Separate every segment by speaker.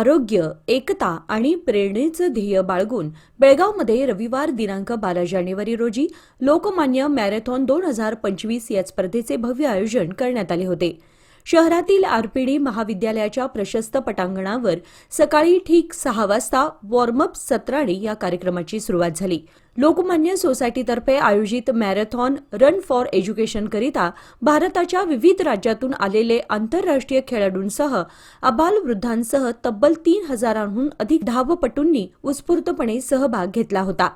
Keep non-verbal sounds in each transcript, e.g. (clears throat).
Speaker 1: आरोग्य एकता आणि प्रेरणेचं ध्येय बाळगून बेळगावमध्ये रविवार दिनांक बारा जानेवारी रोजी लोकमान्य मॅरेथॉन दोन हजार पंचवीस या स्पर्धेचे भव्य आयोजन करण्यात आले होते शहरातील आरपीडी महाविद्यालयाच्या प्रशस्त पटांगणावर सकाळी ठीक सहा वाजता वॉर्मअप सत्राने या कार्यक्रमाची सुरुवात झाली लोकमान्य सोसायटीतर्फे आयोजित मॅरेथॉन रन फॉर एज्युकेशनकरिता भारताच्या विविध राज्यातून आलेले आंतरराष्ट्रीय खेळाडूंसह अबालवृद्धांसह तब्बल तीन हजारांहून अधिक धावपटूंनी उत्स्फूर्तपणे सहभाग घेतला होता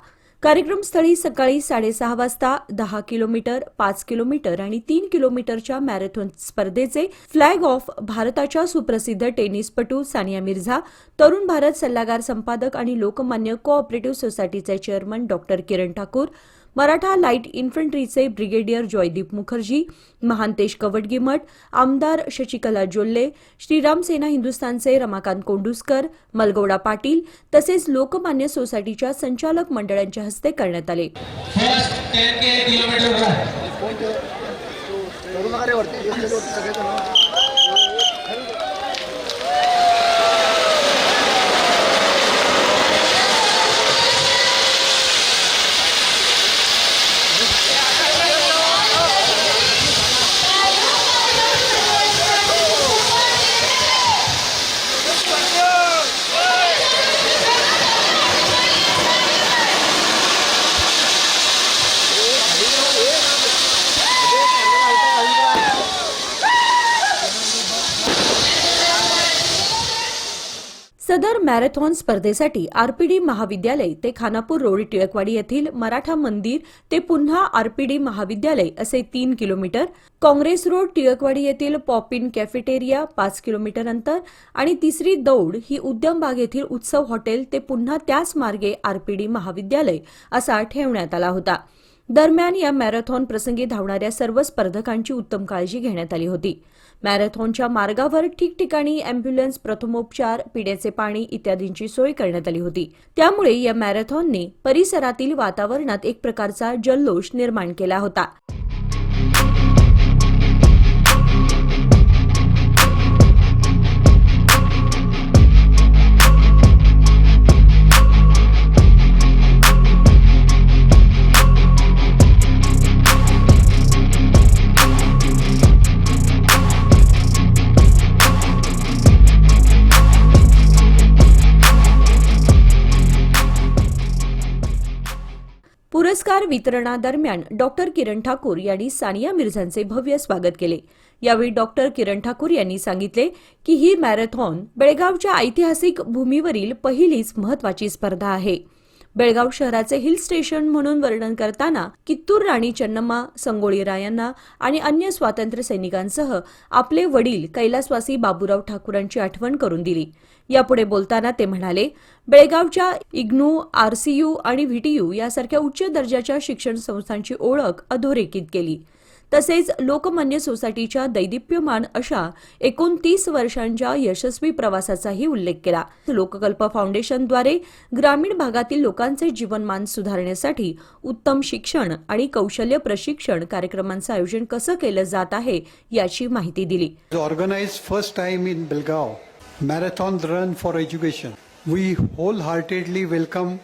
Speaker 1: कार्यक्रमस्थळी सकाळी साडेसहा वाजता दहा किलोमीटर पाच किलोमीटर आणि तीन किलोमीटरच्या मॅरेथॉन स्पर्धेचे फ्लॅग ऑफ भारताच्या सुप्रसिद्ध टेनिसपटू सानिया मिर्झा तरुण भारत सल्लागार संपादक आणि लोकमान्य कोऑपरेटिव्ह सोसायटीचे chairman doctor Kiran Thakur Maratha light इन्फंट्रीचे brigadier Joydeep Mukherjee Mahantesh कवडगीमठ आमदार शशिकला जोल्ले श्रीराम सेना हिंदुस्थानचे रमाकांत कोंडुसकर मलगौडा पाटील तसेच लोकमान्य सोसायटीच्या संचालक मंडळांच्या हस्ते करण्यात आले सदर मॅरेथॉन स्पर्धेसाठी आरपीडी महाविद्यालय ते खानापूर रोड टिळकवाडी येथील मराठा मंदिर ते पुन्हा आरपीडी महाविद्यालय असे तीन किलोमीटर काँग्रेस रोड टिळकवाडी येथील पॉपिन कॅफेटेरिया पाच किलोमीटर अंतर आणि तिसरी दौड ही उद्यमबाग येथील उत्सव हॉटेल ते पुन्हा त्याच मार्गे आरपीडी महाविद्यालय असा ठेवण्यात आला होता दरम्यान या मॅरेथॉन प्रसंगी धावणाऱ्या सर्व स्पर्धकांची उत्तम काळजी घेण्यात आली होती मॅरेथॉनच्या मार्गावर ठिकठिकाणी अँब्युलन्स प्रथमोपचार पिण्याचे पाणी इत्यादींची सोय करण्यात आली होती त्यामुळे या मॅरेथॉनने परिसरातील वातावरणात एक प्रकारचा जल्लोष निर्माण केला होता पुरस्कार वितरणादरम्यान डॉक्टर किरण ठाकूर यांनी सानिया मिर्झांचे भव्य स्वागत केले यावेळी डॉक्टर किरण ठाकूर यांनी सांगितले की ही मॅरेथॉन बेळगावच्या ऐतिहासिक भूमीवरील पहिलीच महत्वाची स्पर्धा आहे बेळगाव शहराचे हिल स्टेशन म्हणून वर्णन करताना कित्तूर राणी चन्नम्मा संगोळी रायांना आणि अन्य स्वातंत्र्य सैनिकांसह आपले वडील कैलासवासी बाबूराव ठाकूरांची आठवण करून दिली यापुढे बोलताना ते म्हणाले बेळगावच्या इग्नू आरसीयू आणि व्हीटीयू यासारख्या उच्च दर्जाच्या शिक्षण संस्थांची ओळख अधोरेखित केली तसेच लोकमान्य सोसायटीच्या दैदिप्यमान अशा एकोणतीस वर्षांच्या यशस्वी प्रवासाचाही उल्लेख केला लोककल्प फाउंडेशनद्वारे ग्रामीण भागातील लोकांचे जीवनमान सुधारण्यासाठी उत्तम शिक्षण आणि कौशल्य प्रशिक्षण कार्यक्रमांचं आयोजन कसं केलं जात आहे याची माहिती दिली
Speaker 2: organise first time in Belgaum marathon run for education we wholeheartedly welcome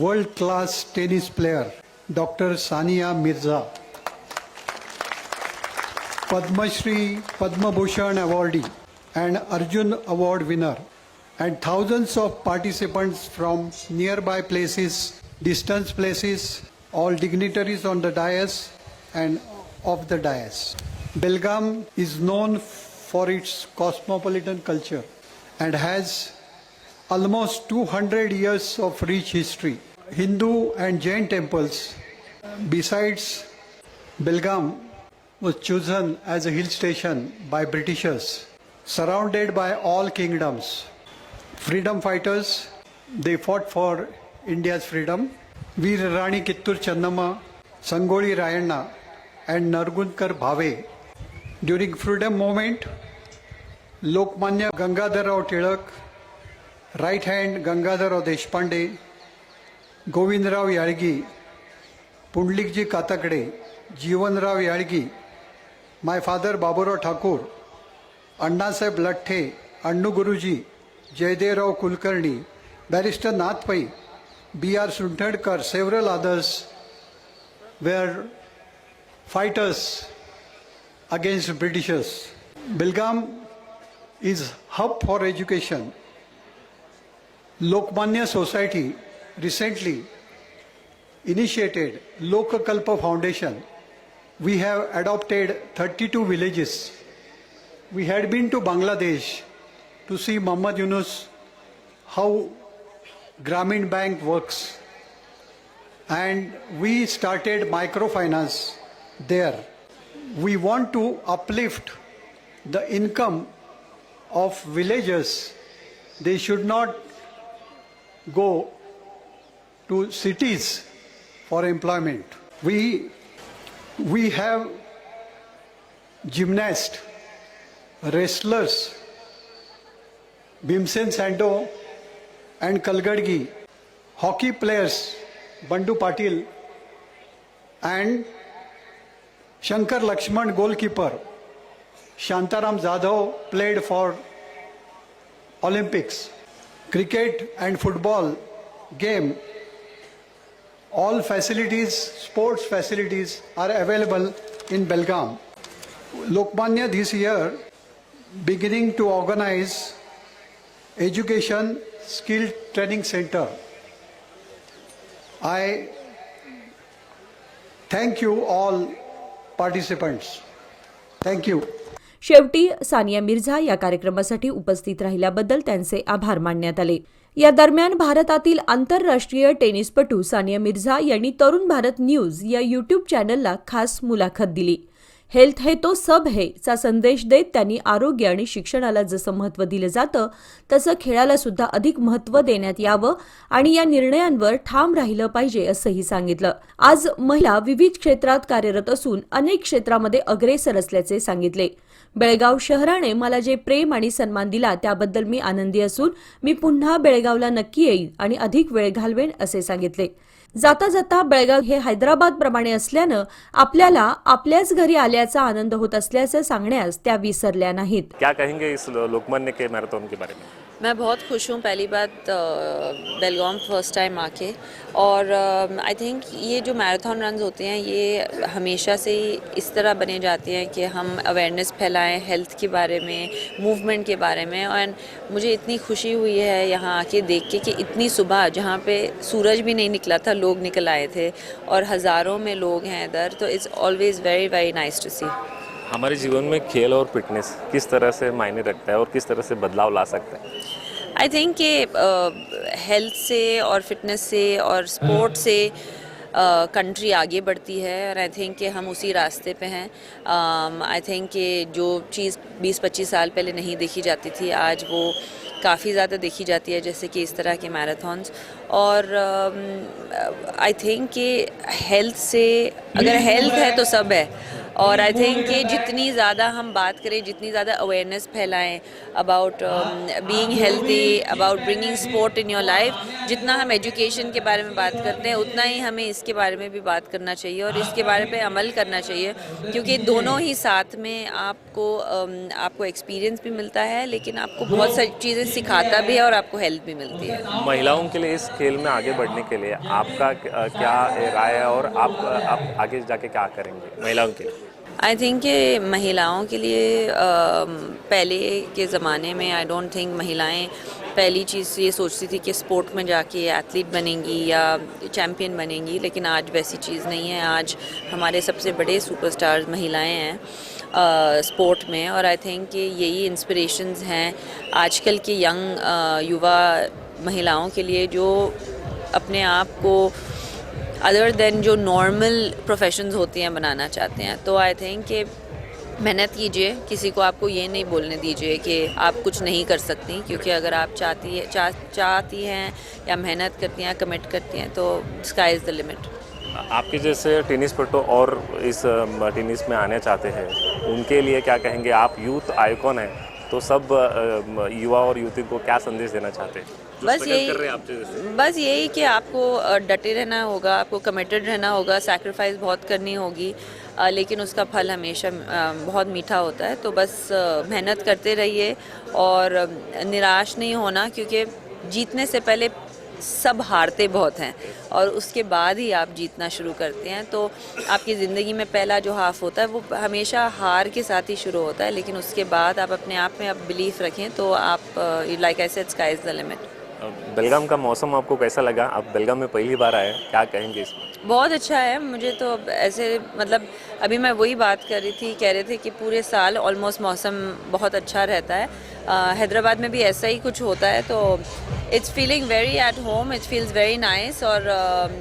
Speaker 2: world class tennis player doctor Sania Mirza Shri, Padma Bhushan awardee and Arjun Award winner and thousands of participants from nearby places, distance places, all dignitaries on the dais and off the dais. Belgaum is known for its cosmopolitan culture and has almost 200 years of rich history. Hindu and Jain temples, besides Belgaum, was chosen as a hill station by Britishers. Surrounded by all kingdoms, freedom fighters, they fought for India's freedom. Veer Rani Kittur Channama Sangoli Rayanna and Nargunkar Bhave. During freedom movement, Lokmanya Gangadharrao Tilak, right hand Gangadharrao Deshpande, Yalgi Pundlikji Pundlikji Jeevan Rao Yalgi My father Baburao Thakur, Annasaheb Lathe, Annu Guruji, Jayaderao Kulkarni, Barrister Nath Pai, B.R. Sunthadkar, several others were fighters against Britishers. Belgaum is hub for education. Lokmanya Society recently initiated Lokakalpa Foundation we have adopted 32 villages. We had been to Bangladesh to see Muhammad Yunus how Gramin Bank works. And we started microfinance there. We want to uplift the income of villagers. They should not go to cities for employment. We we have gymnasts, wrestlers, Bhimsen Santo, and Kalgadgi, hockey players, Bandu Patil and Shankar Lakshman, goalkeeper. Shantaram Jadhav played for Olympics. Cricket and football game All facilities, sports facilities are available in Belgaum. Lokmanya this year beginning to organize education skill training center. I thank you all participants. Thank you.
Speaker 1: शेवटी सानिया मिर्झा या कार्यक्रमासाठी उपस्थित राहिल्याबद्दल त्यांचे आभार मानण्यात आले या दरम्यान भारतातील आंतरराष्ट्रीय टेनिसपटू सानिया मिर्झा यांनी तरुण भारत न्यूज या यूट्यूब चॅनलला खास मुलाखत दिली हेल्थ हे तो सब हे चा संदेश देत त्यांनी आरोग्य आणि शिक्षणाला जसं महत्त्व दिलं जातं तसं खेळाला सुद्धा अधिक महत्त्व देण्यात यावं आणि या निर्णयांवर ठाम राहिलं पाहिजे असंही सांगितलं आज महिला विविध क्षेत्रात कार्यरत असून अनेक क्षेत्रामध्ये अग्रेसर असल्याचे सांगितले बेळगाव शहराने मला जे प्रेम आणि सन्मान दिला त्याबद्दल मी आनंदी असून मी पुन्हा बेळगावला नक्की येईन आणि अधिक वेळ घालवेन असे सांगितले जाता जाता बेळगाव हे हैदराबाद प्रमाणे असल्यानं आपल्याला आपल्याच घरी आल्याचा आनंद होत असल्याचं सांगण्यास त्या विसरल्या नाहीत
Speaker 3: क्या कहेंगे इस लोकमान्य के मॅरेथॉन के बारे में
Speaker 4: मैं बहुत खुश हूँ पहली बात बेलगाम फर्स्ट टाइम आके और आई थिंक ये जो मैराथन रन होते हैं ये हमेशा से ही इस तरह बने जाते हैं कि हम अवेयरनेस फैलाएं हेल्थ के बारे में मूवमेंट के बारे में और मुझे इतनी खुशी हुई है यहाँ आके देख के कि इतनी सुबह जहाँ पे सूरज भी नहीं निकला था लोग निकल आए थे और हज़ारों में लोग हैं इधर तो it's always very very nice to see
Speaker 3: हमारे जीवन में खेल और फिटनेस किस तरह से मायने रखता है और किस तरह से बदलाव ला सकता है
Speaker 4: आई थिंक कि हेल्थ से और फिटनेस से और स्पोर्ट से कंट्री uh, आगे बढ़ती है और आई थिंक कि हम उसी रास्ते पे हैं आई um, थिंक कि जो चीज़ 20-25 साल पहले नहीं देखी जाती थी आज वो काफ़ी ज़्यादा देखी जाती है जैसे कि इस तरह के मैराथन्स और आई um, थिंक कि हेल्थ से अगर हेल्थ है तो सब है और आई थिंक ये जितनी ज़्यादा हम बात करें जितनी ज़्यादा अवेयरनेस फैलाएं about being healthy about bringing sport in your life जितना हम एजुकेशन के बारे में बात करते हैं उतना ही हमें इसके बारे में भी बात करना चाहिए और इसके बारे में अमल करना चाहिए क्योंकि दोनों ही साथ में आपको um, आपको एक्सपीरियंस भी मिलता है लेकिन आपको बहुत सारी चीज़ें सिखाता भी है और आपको हेल्प भी मिलती है
Speaker 3: महिलाओं के लिए इस खेल में आगे बढ़ने के लिए आपका क्या राय है और आप, आप आगे जाके क्या करेंगे महिलाओं के लिए
Speaker 4: आई थिंक कि महिलाओं के लिए पहले के ज़माने में आई डोंट थिंक महिलाएं पहली चीज़ ये सोचती थी कि स्पोर्ट में जाके एथलीट बनेंगी या चैम्पियन बनेंगी लेकिन आज वैसी चीज़ नहीं है आज हमारे सबसे बड़े सुपरस्टार महिलाएं हैं स्पोर्ट में और आई थिंक कि यही इंस्परेशन हैं आजकल के यंग युवा महिलाओं के लिए जो अपने आप को अदर देन जो नॉर्मल प्रोफेशंस होती हैं बनाना चाहते हैं तो आई थिंक कि मेहनत कीजिए किसी को आपको ये नहीं बोलने दीजिए कि आप कुछ नहीं कर सकती क्योंकि अगर आप चाहती है चा, चाहती हैं या मेहनत करती हैं कमिट करती हैं तो स्काई इज़ द लिमिट
Speaker 3: आपके जैसे टेनिस पटो और इस टेनिस में आने चाहते हैं उनके लिए क्या कहेंगे आप यूथ आइकॉन हैं तो सब युवा और युवती को क्या संदेश देना चाहते हैं
Speaker 4: बस यही
Speaker 3: तो
Speaker 4: बस यही कि आपको डटे रहना होगा आपको कमिटेड रहना होगा सेक्रीफाइस बहुत करनी होगी लेकिन उसका फल हमेशा बहुत मीठा होता है तो बस मेहनत करते रहिए और निराश नहीं होना क्योंकि जीतने से पहले सब हारते बहुत हैं और उसके बाद ही आप जीतना शुरू करते हैं तो आपकी ज़िंदगी में पहला जो हाफ होता है वो हमेशा हार के साथ ही शुरू होता है लेकिन उसके बाद आप अपने आप में आप बिलीफ रखें तो आप like I said sky is the limit
Speaker 3: Belgaum का मौसम आपको कैसा लगा आप बेलगाम में पहली बार आए क्या कहेंगे इसमें
Speaker 4: बहुत अच्छा है मुझे तो ऐसे मतलब अभी मैं वही बात कर रही थी कह रहे थे कि पूरे साल ऑलमोस्ट मौसम बहुत अच्छा रहता है आ, हैदराबाद में भी ऐसा ही कुछ होता है तो it's feeling very at home it's feels very nice और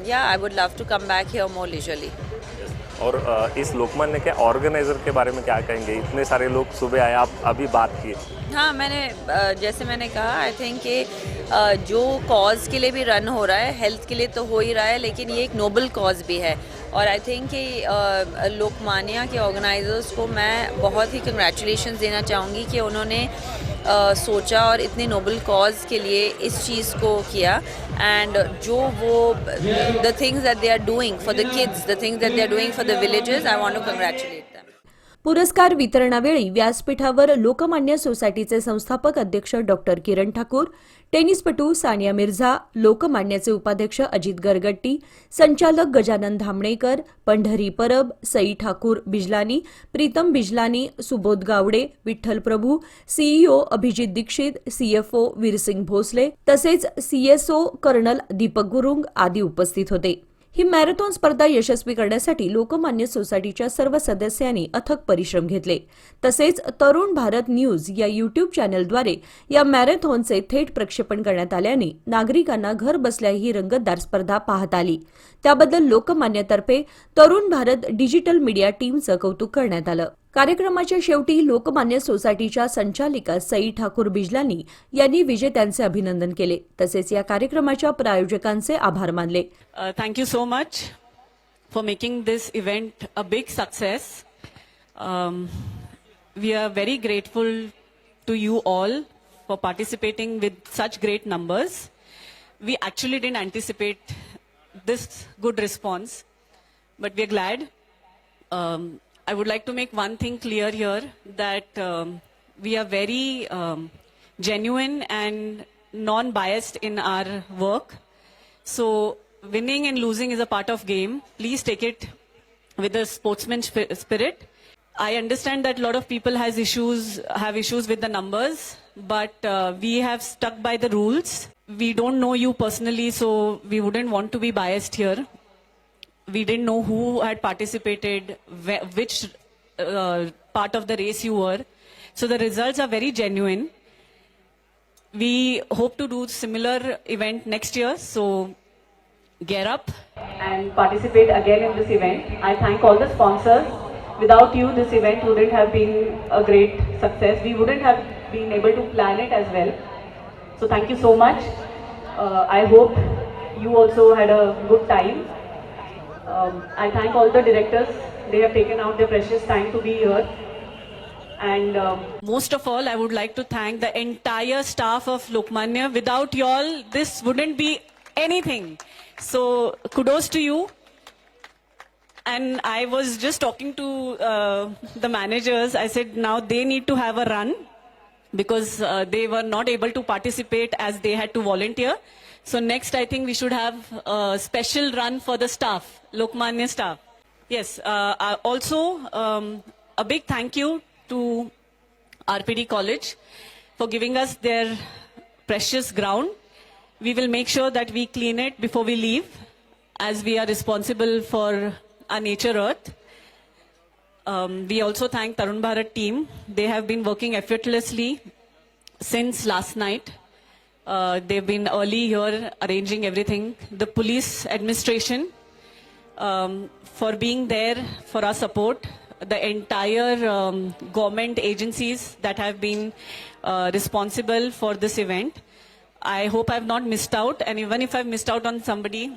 Speaker 4: या I would love to come back here more leisurely
Speaker 3: और इस लोकमान्य के ऑर्गेनाइज़र के बारे में क्या कहेंगे इतने सारे लोग सुबह आए आप अभी बात किए
Speaker 4: हाँ मैंने जैसे मैंने कहा आई थिंक कि जो कॉज के लिए भी रन हो रहा है हेल्थ के लिए तो हो ही रहा है लेकिन ये एक नोबल कॉज भी है और आई थिंक कि लोकमानिया के ऑर्गेनाइजर्स को मैं बहुत ही कंग्रेचुलेशन देना चाहूँगी कि उन्होंने सोचा और इतने नोबल कॉज के लिए इस चीज़ को किया एंड जो वो the things that they are doing for the kids the things that they are doing for the villages I want to congratulate
Speaker 1: पुरस्कार वितरणावेळी व्यासपीठावर लोकमान्य सोसायटीचे संस्थापक अध्यक्ष डॉक्टर किरण ठाकूर टेनिसपटू सानिया मिर्झा लोकमान्याचे उपाध्यक्ष अजित गरगट्टी संचालक गजानन धामणेकर पंढरी परब सई ठाकूर बिजलानी प्रीतम बिजलानी सुबोध गावडे विठ्ठल प्रभू सीईओ अभिजित दीक्षित सीएफओ वीरसिंग भोसले तसेच सीएसओ कर्नल दीपक गुरुंग आदी उपस्थित होते ही मॅरेथॉन स्पर्धा यशस्वी करण्यासाठी लोकमान्य सोसायटीच्या सर्व सदस्यांनी अथक परिश्रम घेतले तसेच तरुण भारत न्यूज या युट्यूब चॅनलद्वारे या मॅरेथॉनचे थेट प्रक्षेपण करण्यात आल्याने नागरिकांना घर बसल्या ही रंगतदार स्पर्धा पाहत आली त्याबद्दल लोकमान्यतर्फे तरुण भारत डिजिटल मीडिया टीमचं कौतुक करण्यात आलं कार्यक्रमाच्या शेवटी लोकमान्य सोसायटीच्या संचालिका सई ठाकूर बिजलानी यांनी विजेत्यांचे अभिनंदन केले तसेच या कार्यक्रमाच्या प्रायोजकांचे आभार मानले
Speaker 5: thank you so much for making this event a big success we are very grateful to you all for participating with such great numbers we actually didn't anticipate this good response but we are glad I would like to make one thing clear here that um, we are very um, genuine and non-biased in our work. So winning and losing is a part of game. Please take it with a sportsman spirit. I understand that a lot of people has issues, have issues with the numbers, but uh, we have stuck by the rules. We don't know you personally, so we wouldn't want to be biased here we didn't know who had participated, which uh, part of the race you were. So the results are very genuine. We hope to do similar event next year. So gear up and participate again in this event. I thank all the sponsors. Without you, this event wouldn't have been a great success. We wouldn't have been able to plan it as well. So thank you so much. Uh, I hope you also had a good time um, I thank all the directors. They have taken out their precious time to be here. And um, most of all, I would like to thank the entire staff of Lokmanya. Without y'all, this wouldn't be anything. So kudos to you. And I was just talking to uh, the managers. I said now they need to have a run because uh, they were not able to participate as they had to volunteer. So next, I think we should have a special run for the staff, Lokmanya staff. Yes, uh, uh also um, a big thank you to RPD College for giving us their precious ground. We will make sure that we clean it before we leave, as we are responsible for our nature earth. Um, we also thank Tarun Bharat team. They have been working effortlessly since last night. Uh, they've been early here arranging everything. The police administration um, for being there for our support. The entire um, government agencies that have been uh, responsible for this event. I hope I've not missed out. And even if I've missed out on somebody,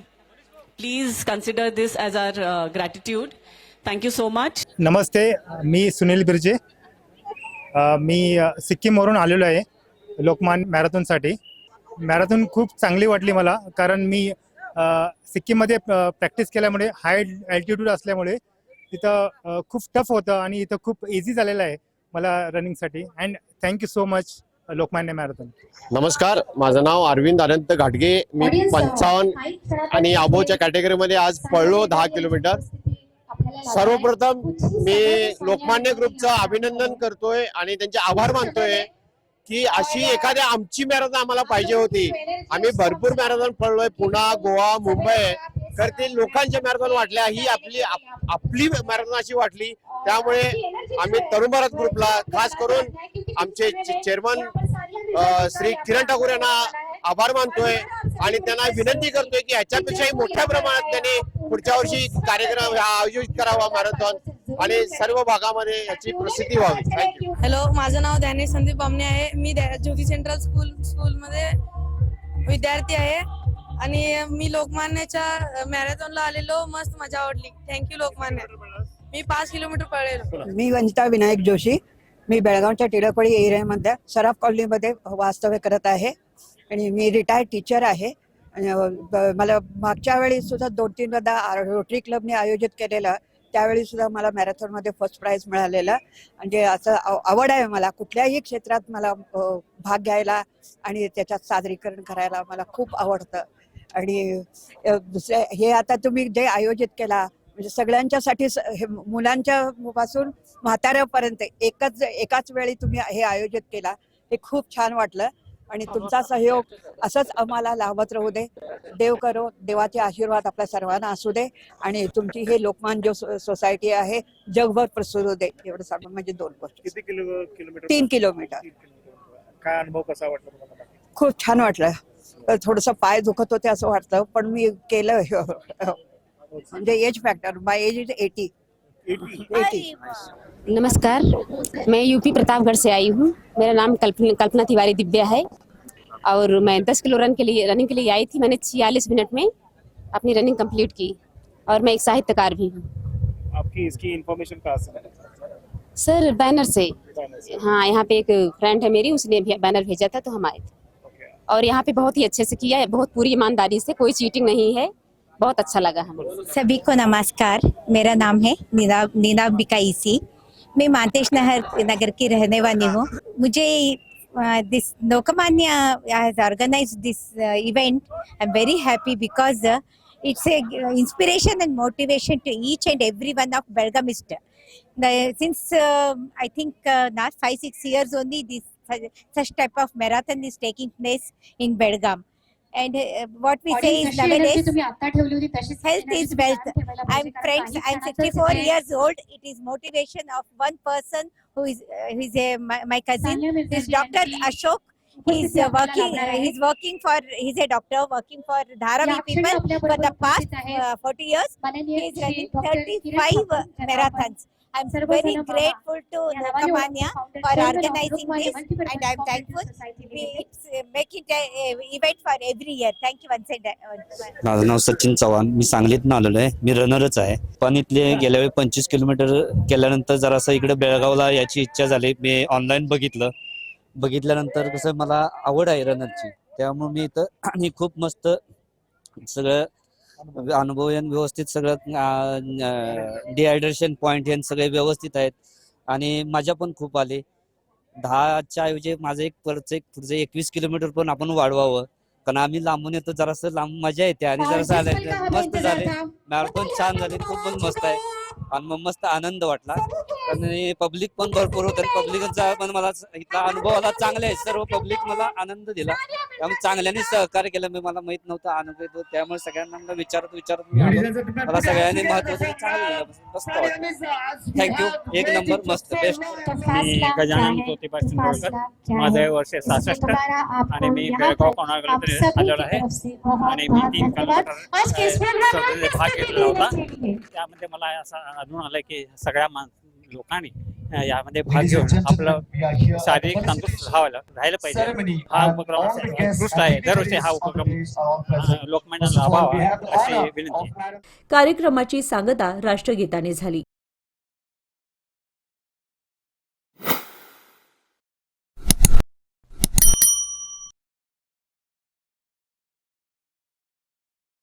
Speaker 5: please consider this as our uh, gratitude. Thank you so much
Speaker 6: नमस्ते मी Sunil Birje Uh, मी varun सिक्कीमवरून आलेलो आहे लोकमान मॅरेथॉनसाठी marathon खूप चांगली वाटली मला कारण मी सिक्कीममध्ये प्रॅक्टिस केल्यामुळे हाय अल्टिट्यूड असल्यामुळे तिथं खूप टफ होतं आणि इथं खूप इझी झालेलं आहे मला रनिंगसाठी and thank you so much Lokmanya marathon
Speaker 7: नमस्कार माझं नाव अरविंद अनंत घाटगे मी पंचावन्न आणि आबोच्या कॅटेगरीमध्ये आज पळलो दहा किलोमीटर सर्वप्रथम मी लोकमान्य ग्रुपचं अभिनंदन करतोय आणि त्यांचे आभार मानतोय की अशी एखाद्या आमची मॅरेथॉन आम्हाला पाहिजे होती आम्ही भरपूर मॅरेथॉन पडलोय पुणा गोवा मुंबई तर ते लोकांच्या मॅरेथॉन वाटल्या ही आपली आपली मॅरेथॉन अशी वाटली त्यामुळे आम्ही तरुण भारत ग्रुपला खास करून आमचे चेअरमन श्री किरण ठाकूर यांना आभार मानतोय आणि त्यांना विनंती करतोय की ह्याच्यापेक्षाही मोठ्या प्रमाणात त्यांनी पुढच्या वर्षी कार्यक्रम आयोजित करावा मॅरेथॉन आणि सर्व भागामध्ये याची प्रसिद्धी व्हावी
Speaker 8: हॅलो माझं नाव ध्यानी संदीप बामणे आहे मी ज्योती सेंट्रल स्कूल स्कूल मध्ये विद्यार्थी आहे आणि मी लोकमान्याच्या मॅरेथॉनला आलेलो मस्त मजा आवडली थँक्यू लोकमान्य मी पाच किलोमीटर पळेल
Speaker 9: मी वंजिता विनायक जोशी मी बेळगावच्या टिळकवाडी मध्ये सराफ कॉलनीमध्ये वास्तव्य करत आहे आणि मी रिटायर्ड टीचर आहे मला मागच्या वेळी सुद्धा दोन तीन वेळा रोटरी क्लबने आयोजित केलेला त्यावेळी सुद्धा मला मॅरेथॉनमध्ये फर्स्ट प्राईज मिळालेला म्हणजे असं आवड आहे मला कुठल्याही क्षेत्रात मला भाग घ्यायला आणि त्याच्यात सादरीकरण करायला मला खूप आवडतं आणि दुसरे हे आता तुम्ही जे आयोजित केला म्हणजे सगळ्यांच्यासाठी मुलांच्या पासून म्हाताऱ्यापर्यंत एकच एकाच वेळी तुम्ही हे आयोजित केला हे खूप छान वाटलं आणि हो, हो, तुमचा हो, सहयोग असंच आम्हाला लाभत राहू दे देव करो देवाचे आशीर्वाद आपल्या सर्वांना असू दे आणि तुमची हे लोकमान जो सोसायटी आहे जगभर प्रसूर दे एवढं सांगून म्हणजे दोन गोष्ट
Speaker 6: किलोमीटर
Speaker 9: तीन किलोमीटर
Speaker 6: काय अनुभव कसा वाटला
Speaker 9: खूप छान वाटलं थोडस पाय दुखत होते असं वाटतं पण मी केलं म्हणजे age factor my age is eighty
Speaker 10: नमस्कार मैं यूपी प्रतापगढ़ से आई हूँ मेरा नाम कल्पना कल्पना तिवारी दिव्या है और मैं दस किलो रन के लिए रनिंग के लिए आई थी मैंने छियालीस मिनट में अपनी रनिंग कम्प्लीट की और मैं एक साहित्यकार भी हूँ
Speaker 6: आपकी इसकी इन्फॉर्मेशन कहाँ से
Speaker 10: सर बैनर से,
Speaker 6: बैनर से।
Speaker 10: हाँ यहाँ पे एक फ्रेंड है मेरी उसने भी बैनर भेजा था तो हम आए थे और यहाँ पे बहुत ही अच्छे से किया है बहुत पूरी ईमानदारी से कोई चीटिंग नहीं है बहुत अच्छा लगा हमें
Speaker 8: सभी को नमस्कार मेरा नाम है नीना नीना बिकाईसी मैं मातेश नहर नगर की रहने वाली हूँ मुझे Uh, this Nokamanya has organized this uh, event. I'm very happy because uh, it's a uh, inspiration and motivation to each and every one of Belgamist. since uh, I think uh, last five six years only this such type of marathon is taking place in Belgaum and uh, what we say is nowadays health is wealth i'm friends i'm 64 years old it is motivation of one person who is uh, a my, my cousin this dr ashok he's uh, working uh, he's working for he's a doctor working for dharavi people for the past uh, 40 years he's running 35 marathons I am very grateful to Lokapanya for this um
Speaker 11: माझं नाव सचिन चव्हाण मी सांगलीतनं आलेलो आहे मी रनरच आहे पण इथले गेल्या वेळी पंचवीस किलोमीटर केल्यानंतर जरासं इकडे बेळगावला याची इच्छा झाली मी ऑनलाईन बघितलं बघितल्यानंतर कसं मला आवड आहे रनरची त्यामुळे मी इथं आणि (clears throat) खूप मस्त सगळं अनुभव व्यवस्थित सगळं डिहायड्रेशन पॉइंट हे सगळे व्यवस्थित आहेत आणि मजा पण खूप आली दहाच्या ऐवजी माझं एक परत एक पुढचं एकवीस किलोमीटर पण आपण वाढवावं कारण आम्ही लांबून येतो जरास लांब मजा येते आणि जरास आलं मस्त झाले मॅरेथॉन छान झाले खूप पण मस्त आहे आणि मग मस्त आनंद वाटला आणि पब्लिक पण भरपूर होतं पब्लिकचा पण मला इथला अनुभव आला चांगले सर्व पब्लिक मला आनंद दिला त्यामुळे चांगल्याने सहकार्य केलं मी मला माहित नव्हतं आनंद येतो त्यामुळे सगळ्यांना विचारत विचारत मला सगळ्यांनी महत्वाचं चांगलं थँक्यू एक नंबर मस्त बेस्ट
Speaker 6: मी गजानन ज्योतिबा चिंदोळकर माझं वर्ष सहासष्ट आणि मी बेळगाव कोणाकडे आहे आणि मी तीन कलाकार भाग घेतला होता त्यामध्ये मला असं आढळून आलं की सगळ्या माणसं लोकांनी यामध्ये भाग घेऊन आपलं शारीरिक तंदुरुस्त राहायला राहिलं पाहिजे हा उपक्रम उत्कृष्ट आहे दरवर्षी हा उपक्रम लोकमान्य लाभावा अशी विनंती
Speaker 1: कार्यक्रमाची सांगता राष्ट्रगीताने झाली